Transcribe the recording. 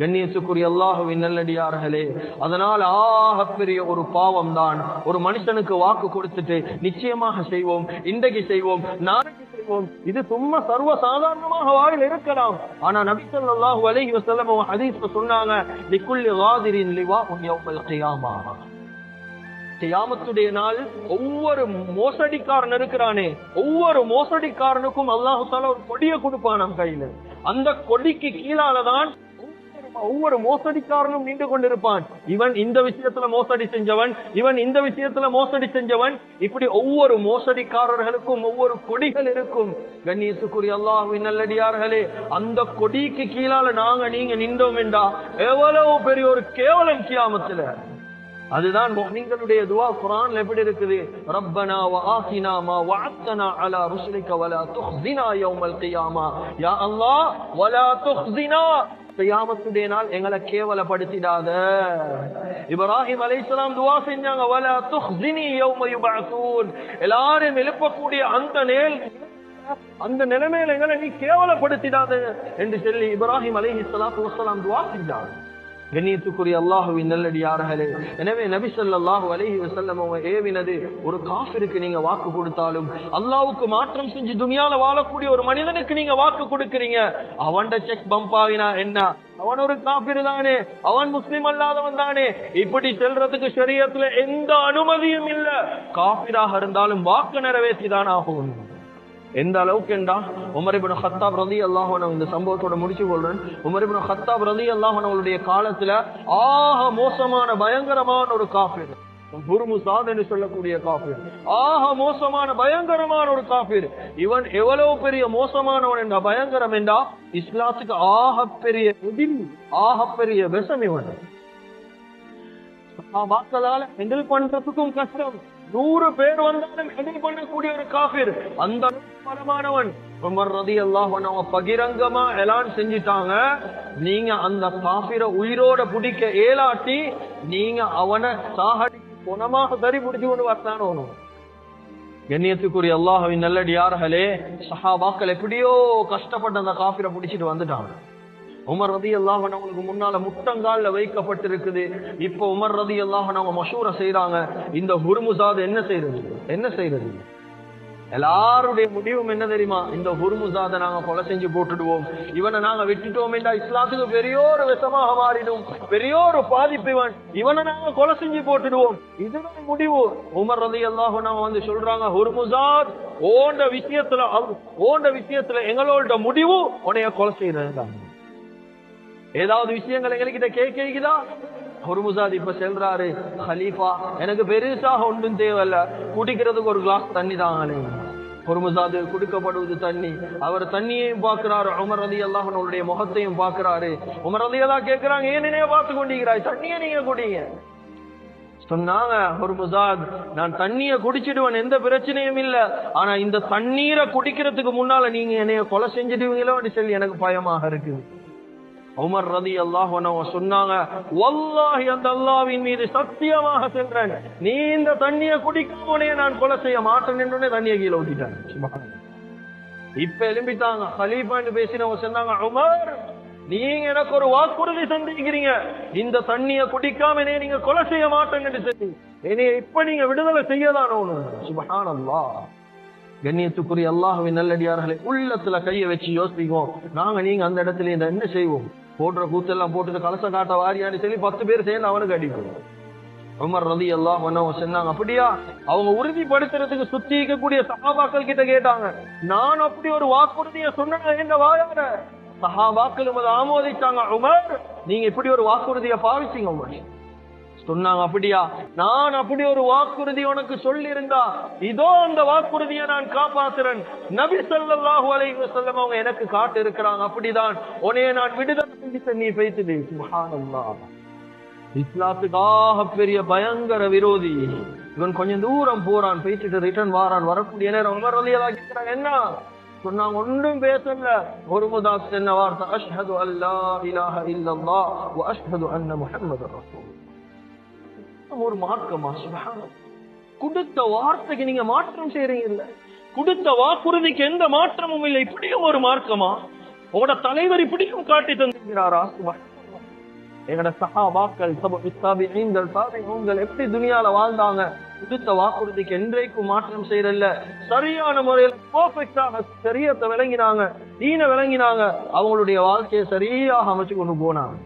கண்ணியத்துக்குரிய அல்லாஹுவின் நல்லடியார்களே அதனால் ஆகப்பெரிய ஒரு பாவம் தான் ஒரு மனுஷனுக்கு வாக்கு கொடுத்துட்டு நிச்சயமாக செய்வோம் இன்றைக்கு செய்வோம் நாளைக்கு செய்வோம். இது சும்மா சர்வ சாதாரணமாக வாயில் இருக்கலாம். ஆனா நபி ஸல்லல்லாஹு அலைஹி வஸல்லம் ஹதீஸ்ல சொன்னாங்க லிக்குல்லி வாதிரின் லிவாஉன் யௌமல் கியாமா. கியாமத்துடைய நாள் ஒவ்வொரு மோசடிக்காரன் இருக்கிறானே ஒவ்வொரு மோசடிக்காரனுக்கும் அல்லாஹு தாலா ஒரு கொடியை கொடுப்பான் நம் கையில. அந்த கொடிக்கு கீழாலதான் ஒவ்வொரு மோசடிக்காரனும் நின்று கொண்டிருப்பான். இவன் இந்த விஷயத்துல மோசடி செஞ்சவன் இவன் இந்த விஷயத்துல மோசடி செஞ்சவன். இப்படி ஒவ்வொரு மோசடிக்காரர்களுக்கும் ஒவ்வொரு கொடிகள் இருக்கும். கண்ணியத்துக்குரிய அல்லாஹ்வின் நல்லடியார்களே அந்த கொடிக்கு கீழால நாங்க நீங்க நின்றோம் என்றா எவ்வளவு பெரிய ஒரு கேவலம் கியாமத்துல. அதுதான் முஃமின்களுடைய துவா குர்ஆன்ல எப்படி இருக்குது? ரப்பனா வஆத்தினா மா வஅத்தனா அலா ருசுலிக வலா துஹ்ஸினா யௌமல் கியாமா. யா அல்லாஹ் வலா துஹ்ஸினா. கியாமத்துடைய நாள் எங்களை கேவலப்படுத்திடாத. இப்ராஹிம் அலைஹிஸ்ஸலாம் துவா செஞ்சாங்க வலா துஹ்ஸினி யௌம யுபஅஸூன் எல்லாரும் எழுப்பக்கூடிய அந்த நேல் அந்த நிலைமையில எங்களை நீ கேவலப்படுத்திடாத என்று சொல்லி இப்ராஹிம் அலைஹிஸ்ஸலாத்து வஸ்ஸலாம் துவா செஞ்சாங்க. கண்ணியத்துக்குரிய அல்லாஹுவின் நல்லடியார்களே. எனவே நபி சொல்லாஹு அலஹி வசல்லம் அவங்க ஏவினது ஒரு காஃபிருக்கு நீங்க வாக்கு கொடுத்தாலும் அல்லாவுக்கு மாற்றம் செஞ்சு துணியால வாழக்கூடிய ஒரு மனிதனுக்கு நீங்க வாக்கு கொடுக்கறீங்க. அவன்ட செக் பம்ப் ஆகினா என்ன? அவன் ஒரு காபிர் தானே. அவன் முஸ்லீம் அல்லாதவன் தானே. இப்படி செல்றதுக்கு சரியத்துல எந்த அனுமதியும் இல்ல. காபிராக இருந்தாலும் வாக்கு நிறைவேற்றி தான் ஆகும் எந்த அளவுக்கு என்றா உமர் இப்னு ஹத்தாப் ரதி அல்லாஹ் இந்த சம்பவத்தோட முடிச்சு கொள்றேன் உமர் இப்னு ஹத்தாப் ரதி அல்லாஹ் அவங்களுடைய காலத்துல ஆக மோசமான பயங்கரமான ஒரு காஃபிர். குருமுசாத் என்று சொல்லக்கூடிய காஃபிர். ஆக மோசமான பயங்கரமான ஒரு காஃபிர். இவன் எவ்வளவு பெரிய மோசமானவன் என்றா பயங்கரம் என்றா இஸ்லாத்துக்கு ஆக பெரிய எதிரி ஆக பெரிய விஷம் இவன். வாக்களால ஹெண்டில் பண்றதுக்கும் கஷ்டம். நூறு பேர் வந்தாலும் ஹெண்டில் பண்ணக்கூடிய ஒரு காஃபிர். அந்த அளவுக்கு உமர் ரதி அல்லாஹ் பகிரங்கமா எலான் செஞ்சிட்டாங்க. நீங்க அந்த காபிர உயிரோட பிடிக்க ஏலாட்டி நீங்க அவனை சாகடி குணமாக சரி பிடிச்சு கொண்டு வரத்தானோ கண்ணியத்துக்குரிய அல்லாஹவின் நல்லடியார்களே சஹாபாக்கள் எப்படியோ கஷ்டப்பட்டு அந்த காஃபிரை பிடிச்சிட்டு வந்துட்டாங்க. உமர் ரதி அல்லாஹன் அவங்களுக்கு முன்னால முட்டங்காலில் வைக்கப்பட்டிருக்குது. இப்போ உமர் ரதி அல்லாஹன் அவங்க மஷூரை செய்யறாங்க இந்த ஹுர்முசாத் என்ன செய்யறது என்ன செய்யறது எல்லாருடைய முடிவும் என்ன தெரியுமா? இந்த ஹுர்முசாத நாங்க கொலை செஞ்சு போட்டுடுவோம். இவனை நாங்க விட்டுட்டோம் என்றா இஸ்லாத்துக்கு பெரியோரு விஷமாக மாறிடும். பெரியோரு பாதிப்பு இவன். இவனை நாங்க கொலை செஞ்சு போட்டுடுவோம். இதுதான் முடிவு. உமர் ரதி அல்லாஹ் வந்து சொல்றாங்க ஹுர்முசாத் ஓண்ட விஷயத்துல ஓண்ட விஷயத்துல எங்களோட முடிவு உன்னைய கொலை செய்யறதுதான். ஏதாவது விஷயங்கள் எங்ககிட்ட கேட்கிறீங்களா ஹுர்முசாத் இப்ப செல்றாரு ஹலீஃபா. எனக்கு பெருசாக ஒன்றும் தேவையில்ல. குடிக்கிறதுக்கு ஒரு கிளாஸ் தண்ணி தாங்களே. ஹுர்முசாது கொடுக்கப்படுவது தண்ணி. அவர் தண்ணியையும் பார்க்கிறாரு. உமர் ரதி அல்லாஹனுடைய முகத்தையும் பார்க்கிறாரு. உமர் ரதி அல்லா கேட்கிறாங்க ஏன் என்னைய பார்த்து கொண்டிருக்கிறாய்? தண்ணியை நீங்க குடிங்க. சொன்னாங்க ஹுர்முசாத் நான் தண்ணிய குடிச்சிடுவேன். எந்த பிரச்சனையும் இல்ல. ஆனா இந்த தண்ணீரை குடிக்கிறதுக்கு முன்னால நீங்க என்னைய கொலை செஞ்சிடுவீங்களோன்னு சொல்லி எனக்கு பயமாக இருக்குது உமர் ரதி அல்லாஹ் சொன்னாங்க வல்லாஹி அந்த அல்லாவின் மீது சத்தியமாக சென்றேன். நீ இந்த தண்ணியை குடிக்காமலே நான் கொலை செய்ய மாட்டேன் என்று தண்ணியை கீழே ஊத்திட்டாங்க. இப்ப எழும்பிட்டாங்க ஹலீஃபான்னு பேசினவங்க சொன்னாங்க உமர் நீங்க எனக்கு ஒரு வாக்குறுதி தந்திருக்கிறீங்க. இந்த தண்ணியை குடிக்காம என்னைய நீங்க கொலை செய்ய மாட்டேங்கன்னு சொல்லி. என்னைய இப்ப நீங்க விடுதலை செய்யதானோ சுபஹானல்லாஹ் கண்ணியத்துக்குரிய அல்லாஹுவின் நல்லடியார்களை உள்ளத்துல கைய வச்சு யோசிப்போம். நாங்க நீங்க அந்த இடத்துல என்ன செய்வோம்? போடுற கூத்தெல்லாம் போட்டு கலசம் காட்ட வாரியான்னு சொல்லி பத்து பேர் சேர்ந்து அவனுக்கு அடிப்போம். உமர் ரதி எல்லாம் சொன்னாங்க அப்படியா? அவங்க உறுதிப்படுத்துறதுக்கு சுத்தி இருக்கக்கூடிய சகாபாக்கள் கிட்ட கேட்டாங்க. நான் அப்படி ஒரு வாக்குறுதியை சொன்ன என்ன வாயார? சகாபாக்கள் அதை ஆமோதிச்சாங்க உமர் நீங்க இப்படி ஒரு வாக்குறுதியை பாவிச்சிங்க உமர். சொன்னாங்க அப்படியா? நான் அப்படி ஒரு வாக்குறுதி உனக்கு சொல்லி இருந்தா இதோ அந்த வாக்குறுதியை நான் காப்பாத்துறேன். நபி ஸல்லல்லாஹு அலை வஸல்லம் அவங்க எனக்கு காட்டு இருக்கிறாங்க அப்படிதான். உனைய நான் விடுதலை நீ பேசுது சுப்ஹானல்லாஹ். இஸ்லாத்துக்காக பெரிய பயங்கர விரோதி. இவன் கொஞ்சம் தூரம் போறான் பேசிட்டு ரிட்டர்ன் வாரான் வரக்கூடிய நேரம் உமர் ரலியல்லாஹு என்ன? சொன்னாங்க ஒன்றும் பேசல. ஒரு முதா என்ன வார்த்தை? அஷ்ஹது அல்லா இலாஹ இல்லல்லா அஷ்ஹது அன்ன முஹம்மது ரசூல் ஒரு மார்க்கமா? சுபஹானல்லாஹ் கொடுத்த வார்த்தைக்கு நீங்க மாற்றம் செய்றீங்க இல்ல கொடுத்த வாக்குறுதிக்கு எந்த மாற்றமும் இல்லை. இப்படியும் ஒரு மார்க்கமா? உங்களோட தலைவர் இப்படியும் காட்டி தந்திருக்கிறாரா? சுபஹானல்லாஹ். எங்கட சஹாபாக்கள் தாபிகள் தாபிகள் எப்படி துனியால வாழ்ந்தாங்க? கொடுத்த வாக்குறுதிக்கு என்றைக்கும் மாற்றம் செய்யறல்ல சரியான முறையில் பர்ஃபெக்டாக சரியத்தை விளங்கினாங்க. தீன விளங்கினாங்க. அவங்களுடைய வாழ்க்கையை சரியாக அமைச்சு கொண்டு போனாங்க.